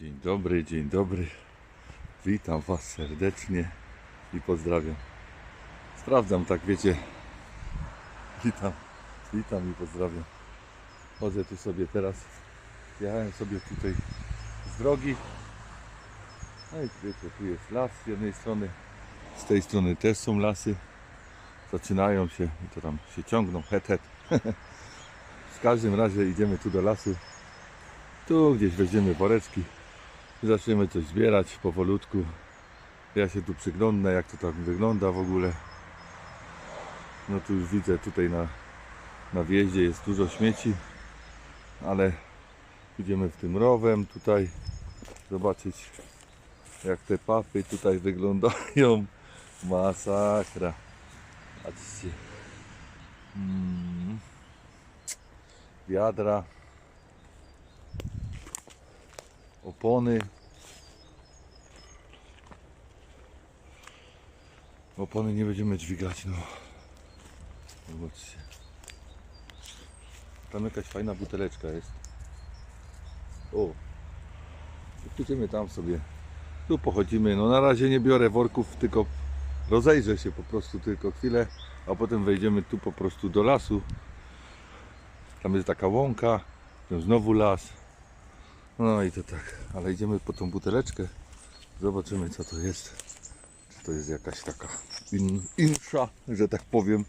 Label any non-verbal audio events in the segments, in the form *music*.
Dzień dobry, dzień dobry. Witam Was serdecznie i pozdrawiam. Sprawdzam, tak wiecie. Witam, witam i pozdrawiam. Chodzę tu sobie teraz. Jechałem sobie tutaj z drogi. No i wiecie, tu jest las z jednej strony. Z tej strony też są lasy. Zaczynają się i to tam się ciągną. Het, het. *laughs* W każdym razie idziemy tu do lasu. Tu gdzieś weźmiemy woreczki zaczniemy coś zbierać powolutku. Ja się tu przyglądnę, jak to tak wygląda w ogóle. No tu już widzę, tutaj na, na wjeździe jest dużo śmieci, ale idziemy w tym rowem tutaj zobaczyć, jak te papy tutaj wyglądają. *laughs* Masakra. Patrzcie. Mm. Wiadra. Opony. Opony nie będziemy dźwigać, no. Zobaczcie. Tam jakaś fajna buteleczka jest. O. Pójdziemy tam sobie. Tu pochodzimy. No na razie nie biorę worków, tylko rozejrzę się po prostu tylko chwilę, a potem wejdziemy tu po prostu do lasu. Tam jest taka łąka, tam znowu las. No i to tak, ale idziemy po tą buteleczkę. Zobaczymy co to jest. Czy to jest jakaś taka in, insza, że tak powiem.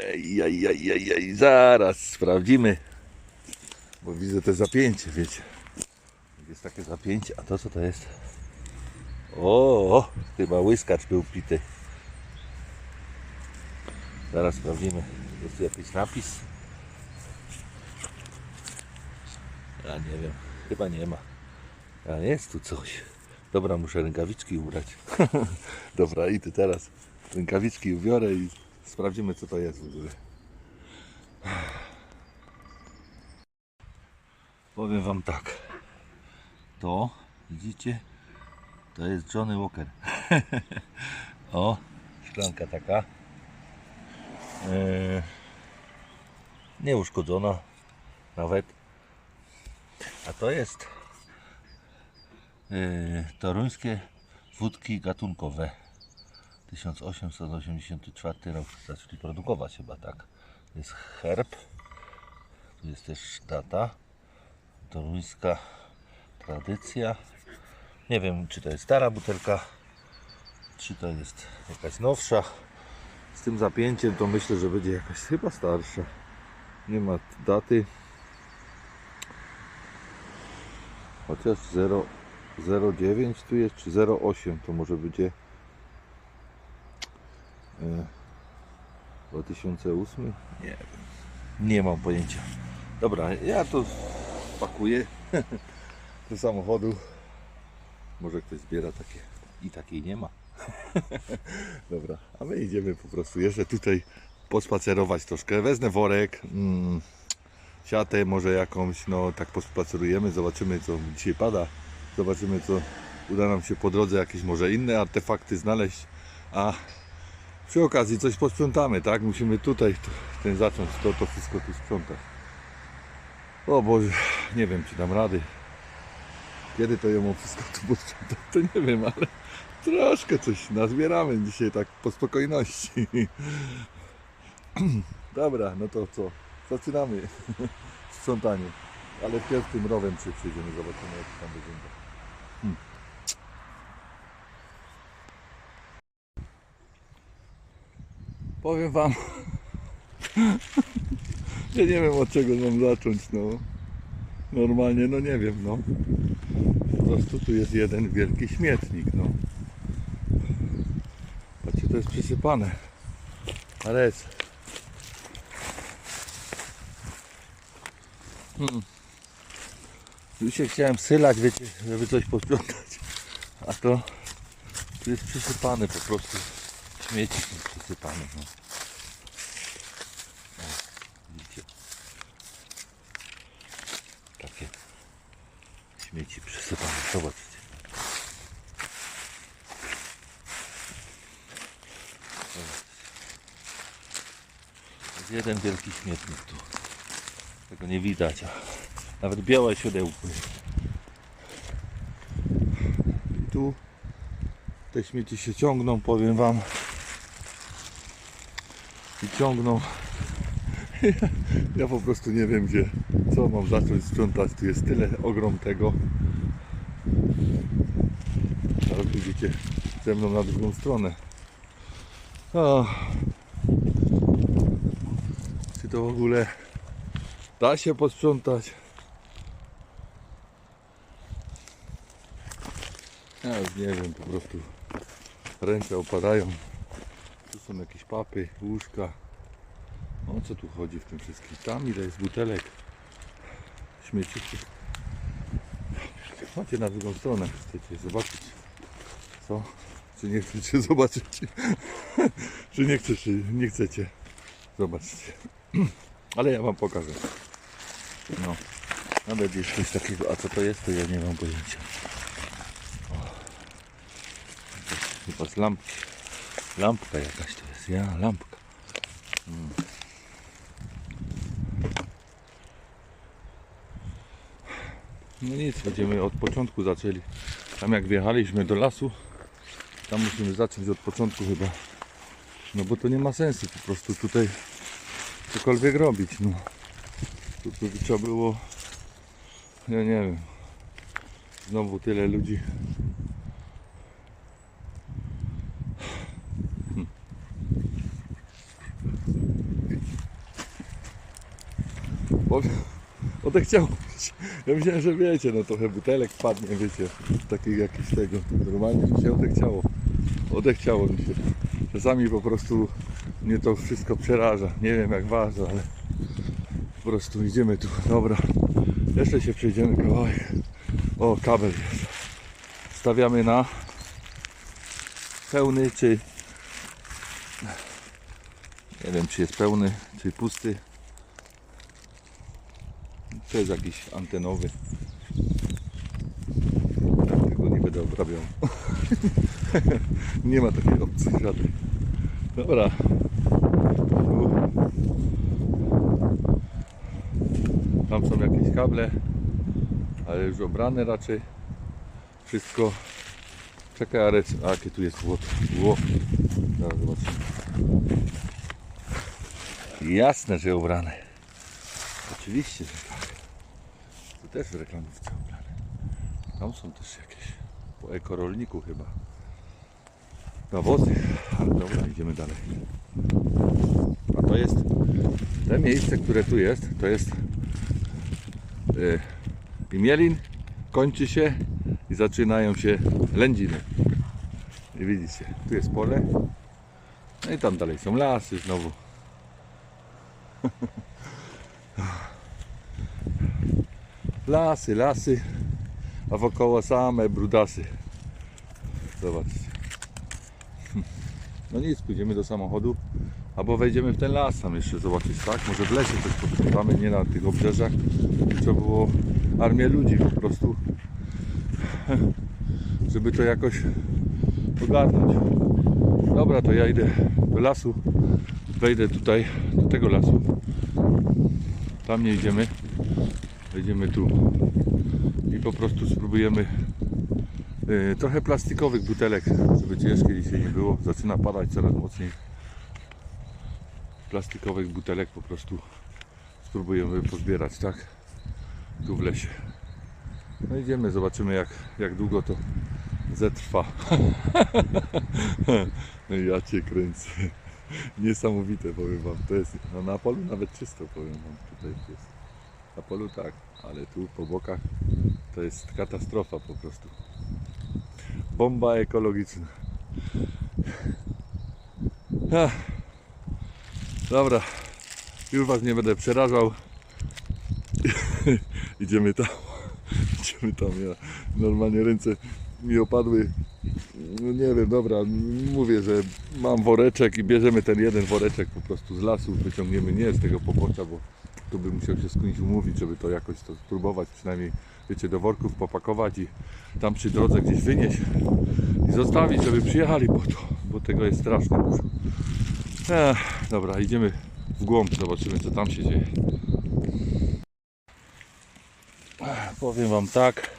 Ej, ej, ej, ej, ej, zaraz sprawdzimy. Bo widzę te zapięcie, wiecie. Jest takie zapięcie, a to co to jest? O, chyba łyskacz był pity. Zaraz sprawdzimy. Jest tu jakiś napis? Ja nie wiem. Chyba nie ma. A jest tu coś. Dobra, muszę rękawiczki ubrać. *laughs* Dobra, idę teraz. Rękawiczki ubiorę i sprawdzimy co to jest w ogóle. Powiem wam tak. To, widzicie? To jest Johnny Walker. *laughs* o, szklanka taka. Eee, nieuszkodzona nawet. A to jest yy, toruńskie wódki gatunkowe. 1884 rok zaczęli produkować chyba tak. To jest herb. Tu jest też data. Toruńska tradycja. Nie wiem czy to jest stara butelka, czy to jest jakaś nowsza. Z tym zapięciem to myślę, że będzie jakaś chyba starsza. Nie ma daty. Chociaż 0, 0,9 tu jest, czy 0,8 to może będzie e, 2008? Nie wiem. Nie mam pojęcia. Dobra, ja to pakuję *laughs* do samochodu. Może ktoś zbiera takie i takiej nie ma. *laughs* Dobra, a my idziemy po prostu jeszcze tutaj pospacerować troszkę. Wezmę worek. Mm siatę może jakąś, no tak pospacerujemy, zobaczymy co dzisiaj pada, zobaczymy co uda nam się po drodze jakieś może inne artefakty znaleźć, a przy okazji coś posprzątamy, tak? Musimy tutaj ten zacząć to, to wszystko tu sprzątać. O Boże, nie wiem czy dam rady. Kiedy to ją wszystko tu posprzątać, to nie wiem, ale troszkę coś nazbieramy dzisiaj tak po spokojności. *clears throat* Dobra, no to co? Zaczynamy *laughs* sprzątanie. Ale wpierw tym rowem się przyjdziemy, zobaczymy jak tam wygląda. Hmm. Powiem wam, *laughs* ja nie wiem od czego mam zacząć, no. Normalnie, no nie wiem, no. Po prostu tu jest jeden wielki śmietnik, no. Patrzcie, to jest przysypane. Ale jest. Hmm. Tu się chciałem sylać, wiecie, żeby coś posprzątać. A to tu jest przysypane po prostu. Śmieci przysypane. No. Widzicie? Takie śmieci przysypane. Zobaczcie. Jeden wielki śmietnik tu. Tego nie widać, nawet białe siodełko jest. tu. Te śmieci się ciągną, powiem wam. I ciągną. *laughs* Ja, po prostu nie wiem gdzie, co mam zacząć sprzątać. Tu jest tyle ogrom tego. Zaraz będziecie ze mną na drugą stronę. O. Czy to w ogóle da się posprzątać? Ja już nie wiem, po prostu ręce opadają. Tu są jakieś papy, łóżka. O co tu chodzi w tym wszystkim? Tam ile jest butelek, śmieci. Macie na drugą stronę, chcecie zobaczyć. Co? Czy nie chcecie *laughs* zobaczyć? Czy nie chcecie, nie chcecie zobaczyć. *clears throat* Ale ja wam pokażę. No. Nawet jest coś takiego, a co to jest, to ja nie mam pojęcia. Chyba z lampki. Lampka jakaś to jest. Ja, lampka. Mm. No nic, będziemy od początku zaczęli. Tam jak wjechaliśmy do lasu, tam musimy zacząć od początku chyba. No bo to nie ma sensu po prostu tutaj cokolwiek robić. No. Tu, tu by trzeba było, ja nie wiem, znowu tyle ludzi. Bo odechciało mi się. Ja myślałem, że wiecie, no trochę butelek padnie, wiecie, takich jakichś tego. Normalnie mi się odechciało. Odechciało mi się. Czasami po prostu mnie to wszystko przeraża. Nie wiem jak was, ale po prostu idziemy tu. Dobra. Jeszcze się przejdziemy kawałek. O, kabel jest. Stawiamy na pełny czy nie wiem czy jest pełny czy pusty to jest jakiś antenowy. Tego nie będę obrabiał. nie ma takiej opcji żadnej. Dobra. Tam są jakieś kable, ale już obrane raczej. Wszystko. Czekaj, ale a jakie tu jest łot. Ło. Zaraz zobaczymy. Jasne, że ubrane. Oczywiście, że tak. Tu też w reklamówce ubrane. Tam są też jakieś po ekorolniku chyba. Nawozy. Ale dobra, idziemy dalej. A to jest te miejsce, które tu jest, to jest yy, Imielin, kończy się i zaczynają się lędziny. I widzicie, tu jest pole. No i tam dalej są lasy znowu. *laughs* Lasy, lasy, a wokoło same brudasy. Zobaczcie. No nic, pójdziemy do samochodu, albo wejdziemy w ten las tam jeszcze zobaczyć, tak? Może w lesie coś posprzątamy, nie na tych obrzeżach. Trzeba było armię ludzi po prostu, *laughs* żeby to jakoś ogarnąć. Dobra, to ja idę do lasu, wejdę tutaj, do tego lasu. Tam nie idziemy, wejdziemy tu i po prostu spróbujemy trochę plastikowych butelek, żeby ciężkie dzisiaj nie było. Zaczyna padać coraz mocniej. Plastikowych butelek po prostu spróbujemy pozbierać, tak? Tu w lesie. No idziemy, zobaczymy jak, jak długo to zetrwa. *laughs* No ja cię kręcę. Niesamowite powiem wam. To jest no, na polu nawet czysto powiem wam. Tutaj jest. Na polu tak, ale tu po bokach to jest katastrofa po prostu. Bomba ekologiczna. Ach. Dobra, już was nie będę przerażał. *laughs* Idziemy tam. *laughs* Idziemy tam. Ja normalnie ręce mi opadły. No nie wiem, dobra, mówię, że mam woreczek i bierzemy ten jeden woreczek po prostu z lasu, wyciągniemy nie z tego pobocza, bo tu bym musiał się z kimś umówić, żeby to jakoś to spróbować, przynajmniej wiecie, do worków popakować i tam przy drodze gdzieś wynieść i zostawić, żeby przyjechali po to, bo tego jest strasznie dużo. Ech, dobra, idziemy w głąb, zobaczymy co tam się dzieje. Ech, powiem wam tak.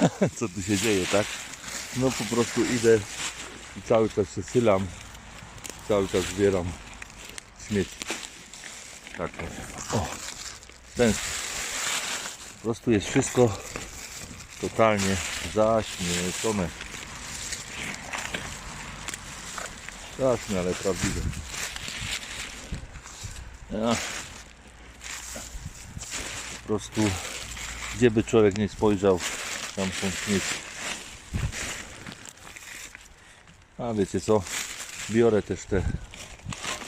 *laughs* co tu się dzieje, tak? No po prostu idę i cały czas się sylam, cały czas zbieram śmieci. Tak, o. o ten po prostu jest wszystko totalnie zaśmiecone. Straszne, ale prawdziwe. Po prostu, gdzie by człowiek nie spojrzał, tam są śmieci. A wiecie co? Biorę też te,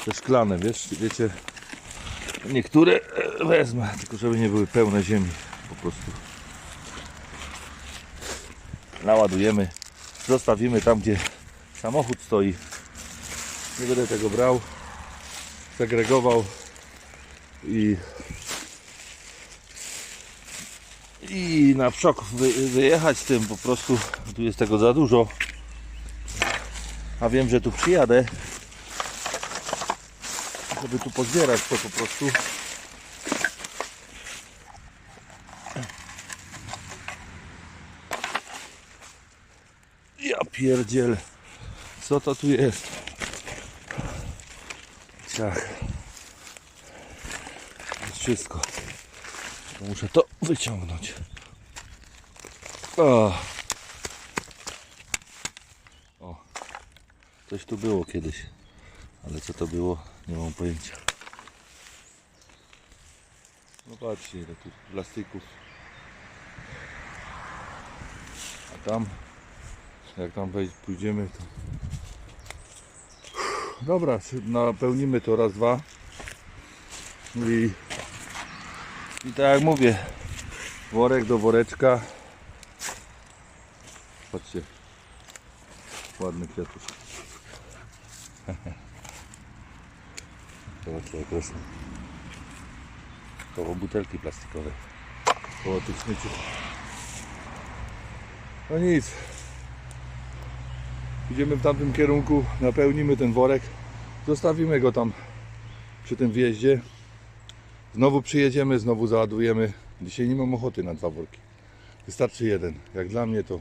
te szklane, wiesz, wiecie, niektóre wezmę, tylko żeby nie były pełne ziemi, po prostu. Naładujemy, zostawimy tam, gdzie samochód stoi. Nie będę tego brał, segregował i i na przok wy, wyjechać z tym po prostu tu jest tego za dużo a wiem, że tu przyjadę żeby tu pozbierać to po prostu ja pierdziel. Co to tu jest? Tak. Jest wszystko. Muszę to wyciągnąć. O. o. Coś tu było kiedyś. Ale co to było? Nie mam pojęcia. No patrzcie ile tu plastików. A tam jak tam wejść, pójdziemy to dobra napełnimy to raz dwa. I i tak jak mówię worek do woreczka. Patrzcie ładny kwiatusz zobaczcie jak rosną. Koło butelki plastikowej. Koło tych śmieciów no nic idziemy w tamtym kierunku napełnimy ten worek zostawimy go tam przy tym wjeździe Znowu przyjedziemy, znowu załadujemy. Dzisiaj nie mam ochoty na dwa worki. Wystarczy jeden. Jak dla mnie to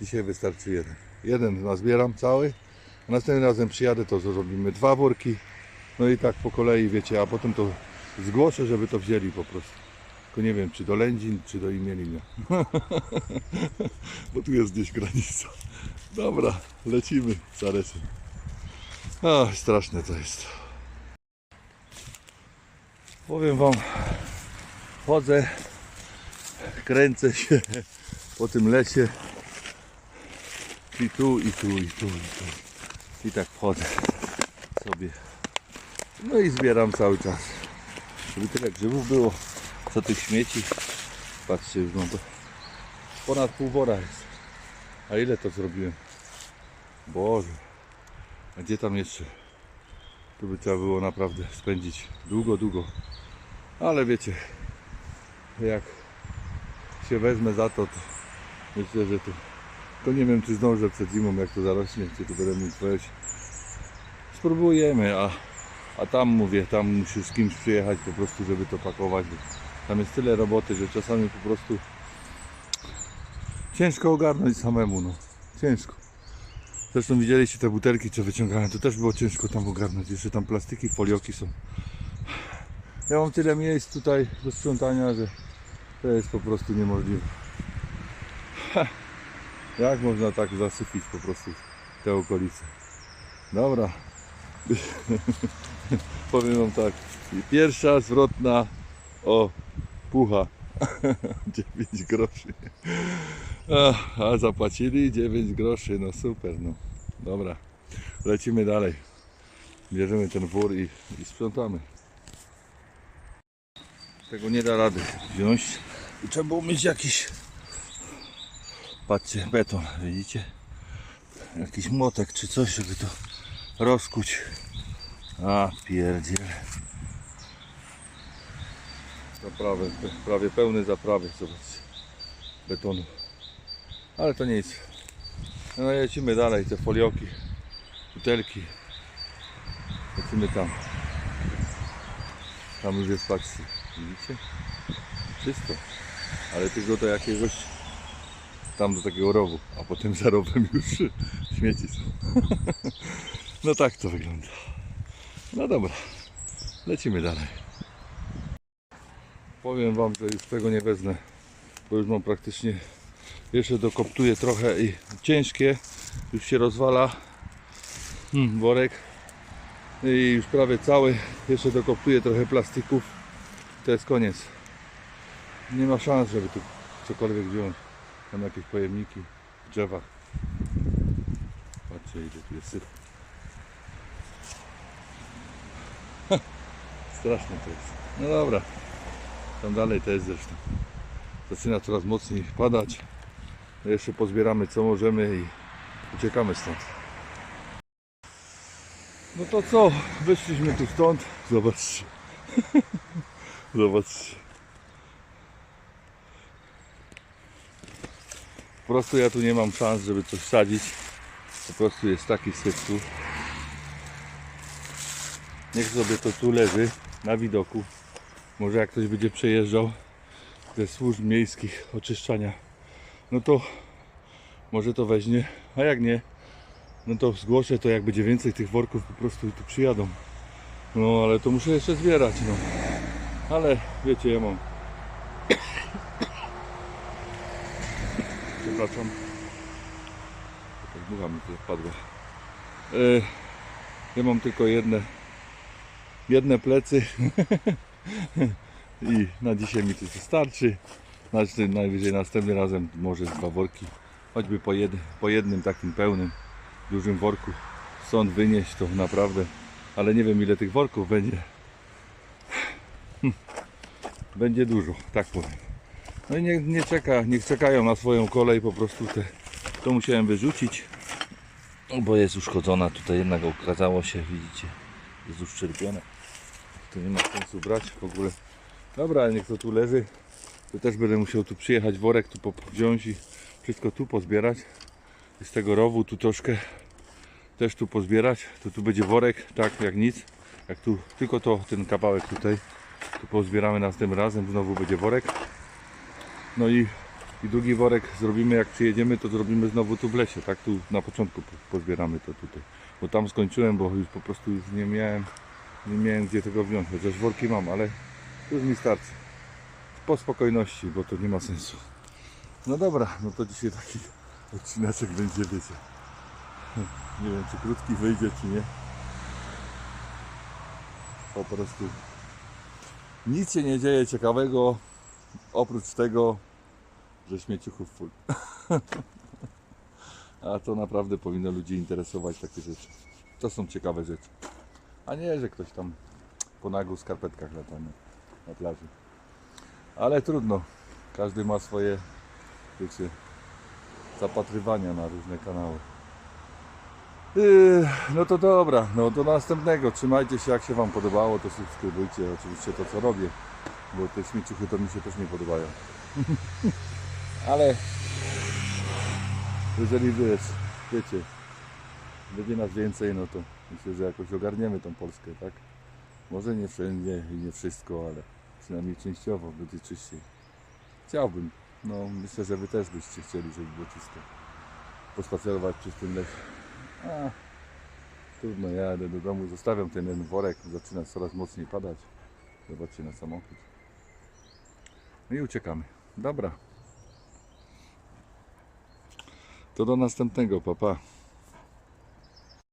dzisiaj wystarczy jeden. Jeden nazbieram cały, a następnym razem przyjadę, to zrobimy dwa worki. No i tak po kolei, wiecie, a potem to zgłoszę, żeby to wzięli po prostu. Tylko nie wiem, czy do Lędzin, czy do Imielina. *laughs* Bo tu jest gdzieś granica. Dobra, lecimy za resem. Ach, straszne to jest. Powiem Wam, chodzę, kręcę się po tym lesie i tu, i tu, i tu, i tu. I tak wchodzę sobie. No i zbieram cały czas. Żeby tyle grzybów było, co tych śmieci. Patrzcie, już mam to ponad pół wora jest. A ile to zrobiłem? Boże. A gdzie tam jeszcze? Tu by trzeba było naprawdę spędzić długo, długo. Ale wiecie, jak się wezmę za to, to myślę, że tu. Tylko nie wiem, czy zdążę przed zimą, jak to zarośnie, czy tu będę mógł wejść. Spróbujemy, a, a tam mówię, tam musisz z kimś przyjechać po prostu, żeby to pakować. Tam jest tyle roboty, że czasami po prostu ciężko ogarnąć samemu, no. Ciężko. Zresztą widzieliście te butelki, co wyciągałem, to też było ciężko tam ogarnąć. Jeszcze tam plastiki, folioki są. Ja mam tyle miejsc tutaj do sprzątania, że to jest po prostu niemożliwe. *laughs* Jak można tak zasypić po prostu te okolice? Dobra. *laughs* Powiem wam tak. Pierwsza zwrotna o pucha. *laughs* 9 groszy. A, zapłacili 9 groszy. No super, no. Dobra. Lecimy dalej. Bierzemy ten wór i, i sprzątamy. Tego nie da rady wziąć. I trzeba było mieć jakiś patrzcie, beton, widzicie? Jakiś młotek czy coś, żeby to rozkuć. A pierdziel. Zaprawy, prawie pełny zaprawy, zobaczcie. Betonu. Ale to nic. No lecimy dalej, te folioki, butelki. Lecimy tam. Tam już jest, patrzcie, widzicie? Czysto. Ale tylko do jakiegoś tam do takiego rowu, a potem za rowem już *laughs* śmieci są. *laughs* No tak to wygląda. No dobra, lecimy dalej. Powiem Wam, że już tego nie wezmę, bo już mam praktycznie, jeszcze dokoptuję trochę i ciężkie, już się rozwala hmm, worek i już prawie cały, jeszcze dokoptuję trochę plastików, to jest koniec. Nie ma szans, żeby tu cokolwiek wziąć. Tam jakieś pojemniki w drzewach. Patrzcie ile tu jest syf. *laughs* Straszne to jest. No dobra. Tam dalej to jest zresztą. Zaczyna coraz mocniej padać. No jeszcze pozbieramy co możemy i uciekamy stąd. No to co? Wyszliśmy tu stąd. Zobaczcie. *laughs* Zobaczcie. Po prostu ja tu nie mam szans, żeby coś sadzić. Po prostu jest taki syf tu. Niech sobie to tu leży na widoku. Może jak ktoś będzie przejeżdżał ze służb miejskich oczyszczania, no to może to weźmie, a jak nie, no to zgłoszę to jak będzie więcej tych worków po prostu tu przyjadą. No ale to muszę jeszcze zbierać, no. Ale wiecie, ja mam Przepraszam. Tak dmucha mi tu wpadła. E, ja mam tylko jedne jedne plecy *laughs* i na dzisiaj mi to wystarczy. Znaczy, najwyżej następnym razem może z dwa worki. Choćby po, jed, po jednym takim pełnym, dużym worku stąd wynieść to naprawdę. Ale nie wiem ile tych worków będzie. Hm. Będzie dużo, tak powiem. No i nie, nie czeka, niech czekają na swoją kolej, po prostu te, to musiałem wyrzucić, no bo jest uszkodzona, tutaj jednak okazało się, widzicie, jest uszczerbione. To nie ma sensu brać w ogóle. Dobra, ale niech to tu leży, to też będę musiał tu przyjechać, worek tu wziąć i wszystko tu pozbierać. I z tego rowu tu troszkę też tu pozbierać, to tu będzie worek, tak jak nic, jak tu, tylko to, ten kawałek tutaj, tu pozbieramy następnym razem, znowu będzie worek. No i, i drugi worek zrobimy jak przyjedziemy, to zrobimy znowu tu w lesie, tak? Tu na początku po- pozbieramy to tutaj. Bo tam skończyłem, bo już po prostu już nie miałem, nie miałem gdzie tego wziąć. Chociaż worki mam, ale już mi starczy. Po spokojności, bo to nie ma sensu. No dobra, no to dzisiaj taki odcineczek będzie, wiecie. Nie wiem, czy krótki wyjdzie, czy nie. Po prostu nic się nie dzieje ciekawego, Oprócz tego, że śmieciuchów full. *laughs* A to naprawdę powinno ludzi interesować takie rzeczy. To są ciekawe rzeczy. A nie, że ktoś tam po nagu w skarpetkach lata na, na plaży. Ale trudno. Każdy ma swoje, wiecie, zapatrywania na różne kanały. Yy, no to dobra, no do następnego. Trzymajcie się, jak się Wam podobało, to subskrybujcie oczywiście to, co robię bo te śmieciuchy to mi się też nie podobają. *laughs* Ale jeżeli wiesz, wiecie, będzie nas więcej, no to myślę, że jakoś ogarniemy tą Polskę, tak? Może nie wszędzie i nie wszystko, ale przynajmniej częściowo będzie czyściej. Chciałbym. No myślę, że wy też byście chcieli, żeby było czysto. Pospacerować przy tym lesie. A, trudno, jadę do domu, zostawiam ten jeden worek, zaczyna coraz mocniej padać. Zobaczcie na samochód. No i uciekamy. Dobra. To do następnego, papa. Pa.